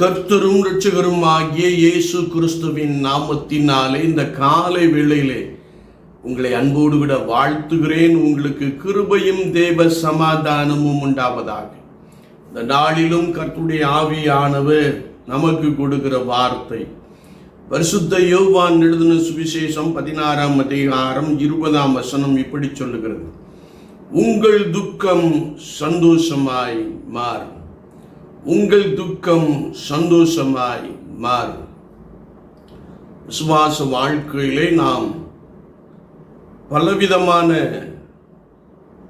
கர்த்தரும் ரட்சகரும் ஆகிய இயேசு கிறிஸ்துவின் நாமத்தினாலே இந்த காலை வேளையிலே உங்களை அன்போடு விட வாழ்த்துகிறேன். உங்களுக்கு கிருபையும் தேவ சமாதானமும் உண்டாவதாக. இந்த நாளிலும் கர்த்துடைய ஆவியானவர் நமக்கு கொடுக்கிற வார்த்தை. பரிசுத்த யோவான் எழுதின சுவிசேஷம் பதினாறாம் அதிகாரம் இருபதாம் வசனம் இப்படி சொல்லுகிறது. உங்கள் துக்கம் சந்தோஷமாய் மாறும். உங்கள் துக்கம் சந்தோஷமாய் மாறும். விசுவாச வாழ்க்கையிலே நாம் பலவிதமான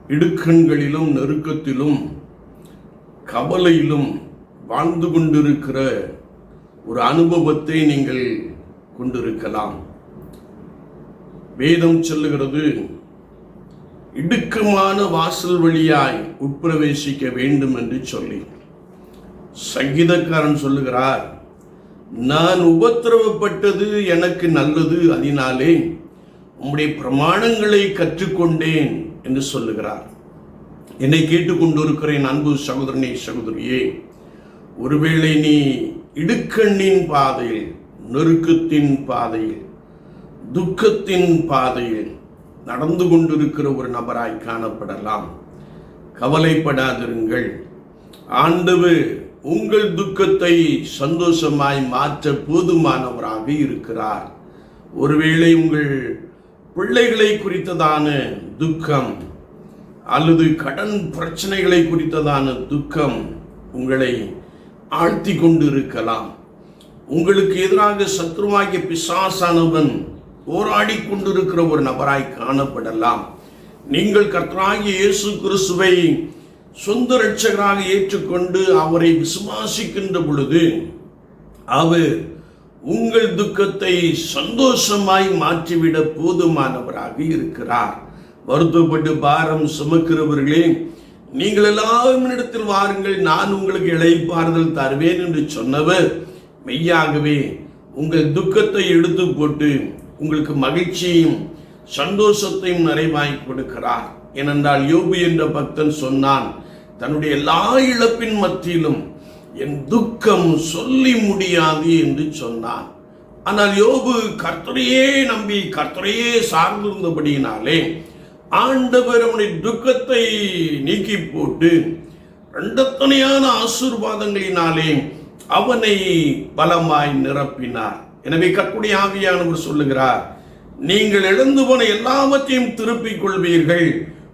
இடுக்கண்களிலும் நெருக்கத்திலும் கவலையிலும் வாழ்ந்து கொண்டிருக்கிற ஒரு அனுபவத்தை நீங்கள் கொண்டிருக்கலாம். வேதம் சொல்லுகிறது இடுக்கமான வாசல் வழியாய் உட்பிரவேசிக்க வேண்டும் என்று சொல்லி. சங்கீதக்காரன் சொல்லுகிறார் நான் உபத்திரவப்பட்டது எனக்கு நல்லது அதனாலே உம்முடைய பிரமாணங்களை கற்றுக்கொண்டேன் என்று சொல்லுகிறார். என்னை கேட்டுக்கொண்டிருக்கிறேன் அன்பு சகோதரனே சகோதரியே ஒருவேளை நீ இடுக்கண்ணின் பாதையில் நெருக்கத்தின் பாதையில் துக்கத்தின் பாதையில் நடந்து கொண்டிருக்கிற ஒரு நபராய் காணப்படலாம். கவலைப்படாதிருங்கள். ஆண்டவர் உங்கள் துக்கத்தை சந்தோஷமாய் மாற்ற போதுமானவராக இருக்கிறார். ஒருவேளை உங்கள் பிள்ளைகளை குறித்ததான துக்கம் அல்லது கடன் பிரச்சனைகளை குறித்ததான துக்கம் உங்களை ஆழ்த்தி கொண்டு இருக்கலாம் உங்களுக்கு எதிராக சத்ருவாகிய பிசாசானவன் போராடி கொண்டிருக்கிற ஒரு நபராய் காணப்படலாம். நீங்கள் கர்த்தராகிய இயேசு கிறிஸ்துவை சொந்த இரட்சகராக ஏற்றுக்கொண்டு அவரை விசுவாசிக்கின்ற பொழுது அவர் உங்கள் துக்கத்தை சந்தோஷமாய் மாற்றிவிட போதுமானவராக இருக்கிறார். வருத்தப்பட்டு பாரம் சுமக்கிறவர்களே நீங்கள் எல்லாரும் இடத்தில் வாருங்கள் நான் உங்களுக்கு இழைப்பாறுதல் தருவேன் என்று சொன்னவர் மெய்யாகவே உங்கள் துக்கத்தை எடுத்து போட்டு உங்களுக்கு மகிழ்ச்சியையும் சந்தோஷத்தையும் நிறைவாய் கொடுக்கிறார். ஏனென்றால் யோபு என்ற பக்தன் சொன்னான் தன்னுடைய எல்லா இழப்பின் மத்தியிலும் என் துக்கம் சொல்லி முடியாது என்று சொன்னான். ஆனால் யோபு கர்த்தரையே நம்பி கர்த்தரையே சார்ந்திருந்தபடியினாலே ஆண்டவர் அவனுடைய துக்கத்தை நீக்கி போட்டு ரெண்டத்தனையான ஆசீர்வாதங்களினாலே அவனை பலமாய் நிரப்பினார். எனவே கற்புடைய ஆவியானவர் சொல்லுகிறார் நீங்கள் இழந்து போன எல்லாவற்றையும் திருப்பிக் கொள்வீர்கள்.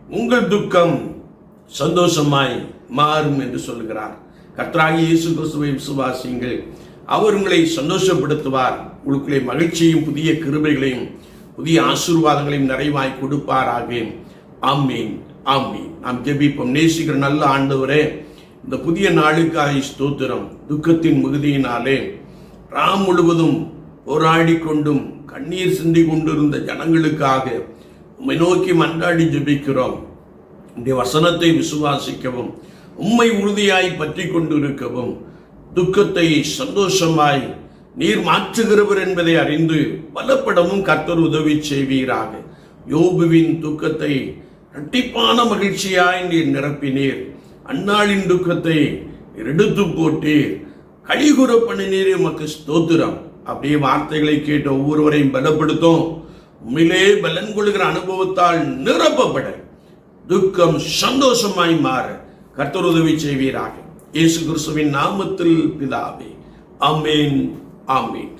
உங்கள் துக்கம் சந்தோஷமாய் மாறும் என்று சொல்லுகிறார். கர்த்தராகி இயேசு கிறிஸ்துவை விசுவாசியுங்கள். அவர் உங்களை சந்தோஷப்படுத்துவார். உங்களுக்குள்ளே மகிழ்ச்சியும் புதிய கிருபைகளையும் புதிய ஆசீர்வாதங்களையும் நிறைவாய் கொடுப்பாராக. ஆமீன் ஆமீன். நாம் ஜெபிப்போம். நேசிக்கிற நல்ல ஆண்டவரே இந்த புதிய நாளுக்காக ஸ்தோத்திரம். துக்கத்தின் மிகுதியினாலே ராம் முழுவதும் போராடி கொண்டும் கண்ணீர் சிந்தி கொண்டிருந்த ஜனங்களுக்காக உம்மை நோக்கி மன்றாடி ஜெபிக்கிறோம். இந்த வசனத்தை விசுவாசிக்கவும் உம்மை உறுதியாய் பற்றி கொண்டிருக்கவும் துக்கத்தை சந்தோஷமாய் நீர் மாற்றுகிறவர் என்பதை அறிந்து பலப்படமும் கர்த்தர் உதவி செய்வீராக. யோபுவின் துக்கத்தை இரட்டிப்பான மகிழ்ச்சியாய் நீர் நிரப்பினீர். அன்னாளின் துக்கத்தை எடுத்து போட்டீர். கழிகுற பண்ணினீர் எமக்கு ஸ்தோத்திரம். அப்படியே வார்த்தைகளை கேட்ட ஒவ்வொருவரையும் பலப்படுத்தும். உண்மையிலே பலன் கொள்கிற அனுபவத்தால் நிரப்பப்பட. துக்கம் சந்தோஷமாய் மாற கர்த்தர் உதவி செய்வீராக. இயேசு கிறிஸ்துவின் நாமத்தில் பிதாவே. ஆமேன் ஆமேன்.